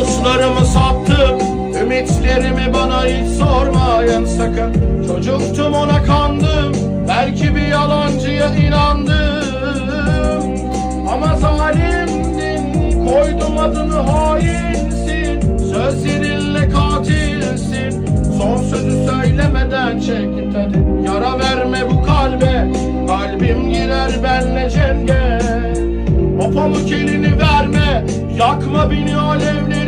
Umutlarımı sattım Ümitlerimi bana hiç sormayın sakın. Çocuktum ona kandım Belki bir yalancıya inandım. Ama zalimdin Koydum adını hainsin Sözlerinle katilsin. Son sözü söylemeden çekip tadı Yara verme bu kalbe. Kalbim girer benle cenge. O pamuk elini verme Yakma beni alevler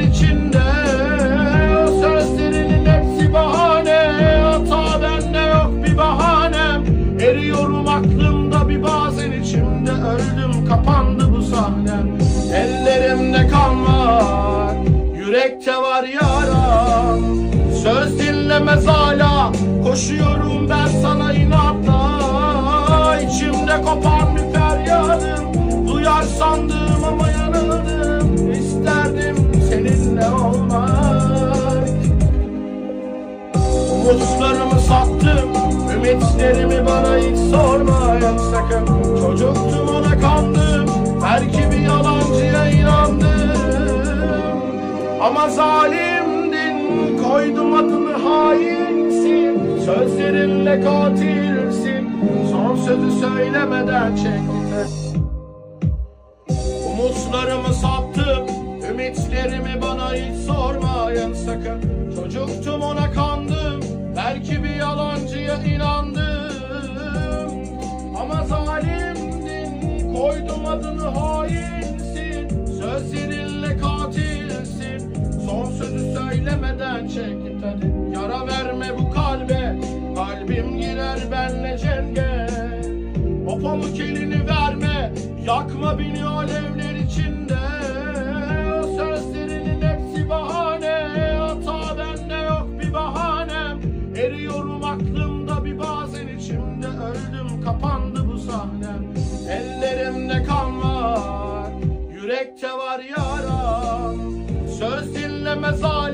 aklımda bir bazen içimde Öldüm kapandı bu sahnem. Ellerimde kan var Yürekte var yaram. Söz dinlemez hala Koşuyorum ben sana inatla. İçimde kopan bir feryadım Duyar sandım ama yanıldım İsterdim seninle olmak. Umutlarımı sattım Ümitlerimi bana hiç sormayın Ama zalimdin Koydum adını hainsin. Sözlerinle katilsin Son sözü söylemeden çektin Umutlarımı sattım Ümitlerimi bana hiç sormayın sakın. Çocuktum ona kandım Belki bir yalancıya inandım. Ama zalimdin Koydum adını hainsin çekip hadi. Yara verme bu kalbe. Kalbim girer benle cenge. O pamuk elini verme. Yakma beni alevler içinde. O sözlerinin hepsi bahane. Hata bende yok bir bahanem. Eriyorum aklımda bir bazen içimde. Öldüm kapandı bu sahnem. Ellerimde kan var Yürekte var yaram. Söz dinlemez Koşuyorum